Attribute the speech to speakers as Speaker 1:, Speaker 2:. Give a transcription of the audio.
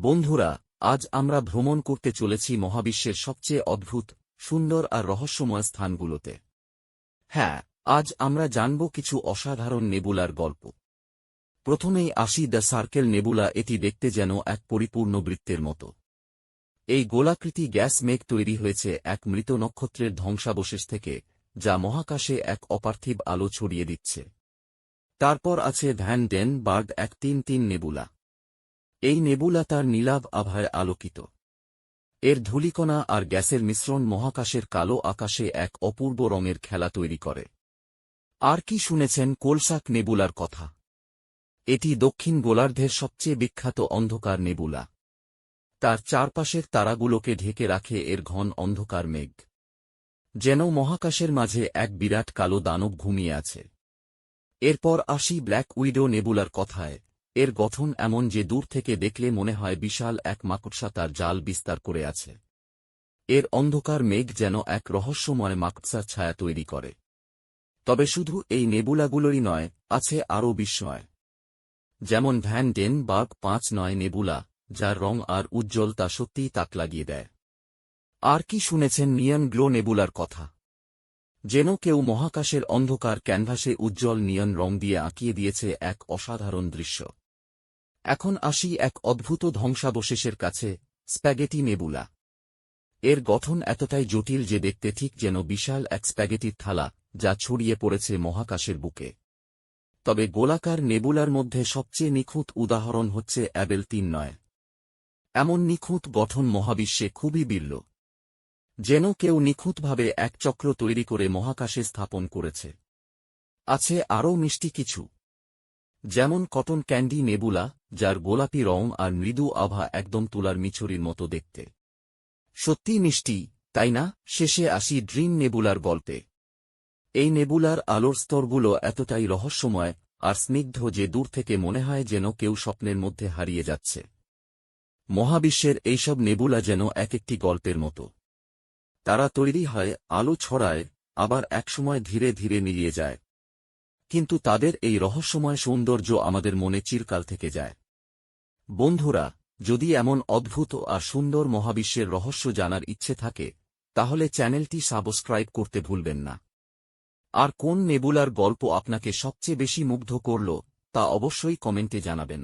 Speaker 1: বন্ধুরা, আজ আমরা ভ্রমণ করতে চলেছি মহাবিশ্বের সবচেয়ে অদ্ভুত, সুন্দর আর রহস্যময় স্থানগুলোতে। হ্যাঁ আজ আমরা জানব কিছু অসাধারণ নেবুলার গল্প। প্রথমেই আসি দ্য সার্কেল নেবুলা, এটি দেখতে যেন এক পরিপূর্ণ বৃত্তের মতো। এই গোলাকৃতি গ্যাস মেঘ তৈরি হয়েছে এক মৃত নক্ষত্রের ধ্বংসাবশেষ থেকে, যা মহাকাশে এক অপার্থিব আলো ছড়িয়ে দিচ্ছে। তারপর আছে ভ্যান ডেন বার্গ এক তিন তিন নেবুলা। এই নেবুলা তার নীলাভ আভায় আলোকিত। এর ধূলিকণা আর গ্যাসের মিশ্রণ মহাকাশের কালো আকাশে এক অপূর্ব রঙের খেলা তৈরি করে। আর কি শুনেছেন কোলসাক নেবুলার কথা? এটি দক্ষিণ গোলার্ধের সবচেয়ে বিখ্যাত অন্ধকার নেবুলা। তার চারপাশের তারাগুলোকে ঢেকে রাখে এর ঘন অন্ধকার মেঘ। যেন মহাকাশের মাঝে এক বিরাট কালো দানব ঘুমিয়ে আছে। এরপর আসি ব্ল্যাক উইডো নেবুলার কথায় এর গঠন এমন যে দূর থেকে দেখলে মনে হয় বিশাল এক মাকড়সা তার জাল বিস্তার করে আছে। এর অন্ধকার মেঘ যেন এক রহস্যময় মাকড়সার ছায়া তৈরি করে। তবে শুধু এই নেবুলাগুলোরই নয়, আছে আরও বিস্ময়। যেমন ভ্যান ডেন বার্গ পাঁচ নয় নেবুলা, যার রং আর উজ্জ্বল তা সত্যিই তাক লাগিয়ে দেয়। আর কি শুনেছেন নিয়ন গ্লো নেবুলার কথা? যেন কেউ মহাকাশের অন্ধকার ক্যানভাসে উজ্জ্বল নিয়ন রং দিয়ে আঁকিয়ে দিয়েছে এক অসাধারণ দৃশ্য। এখন আসি এক অদ্ভুত ধ্বংসাবশেষের কাছে, স্প্যাগেটি নেবুলা। এর গঠন এতটাই জটিল যে দেখতে ঠিক যেন বিশাল এক স্প্যাগেটির থালা, যা ছড়িয়ে পড়েছে মহাকাশের বুকে। তবে গোলাকার নেবুলার মধ্যে সবচেয়ে নিখুঁত উদাহরণ হচ্ছে অ্যাবেল তিন নয়। এমন নিখুঁত গঠন মহাবিশ্বে খুবই বিরল। যেন কেউ নিখুঁতভাবে এক চক্র তৈরি করে মহাকাশে স্থাপন করেছে। আছে আরও মিষ্টি কিছু। যেমন কটন ক্যান্ডি নেবুলা, যার গোলাপি রং আর মৃদু আভা একদম তুলার মিছরির মতো দেখতে। সত্যি মিষ্টি, তাই না? শেষে আসি ড্রিম নেবুলার গল্পে। এই নেবুলার আলোর স্তরগুলো এতটাই রহস্যময় আর স্নিগ্ধ যে দূর থেকে মনে হয় যেন কেউ স্বপ্নের মধ্যে হারিয়ে যাচ্ছে। মহাবিশ্বের এইসব নেবুলা যেন এক একটি গল্পের মতো। তারা তৈরি হয়, আলো ছড়ায়, আবার একসময় ধীরে ধীরে মিলিয়ে যায়। কিন্তু তাদের এই রহস্যময় সৌন্দর্য আমাদের মনে চিরকাল থেকে যায়। বন্ধুরা, যদি এমন অদ্ভুত আর সুন্দর মহাবিশ্বের রহস্য জানার ইচ্ছে থাকে, তাহলে চ্যানেলটি সাবস্ক্রাইব করতে ভুলবেন না। আর কোন নেবুলার গল্প আপনাকে সবচেয়ে বেশি মুগ্ধ করল, তা অবশ্যই কমেন্টে জানাবেন।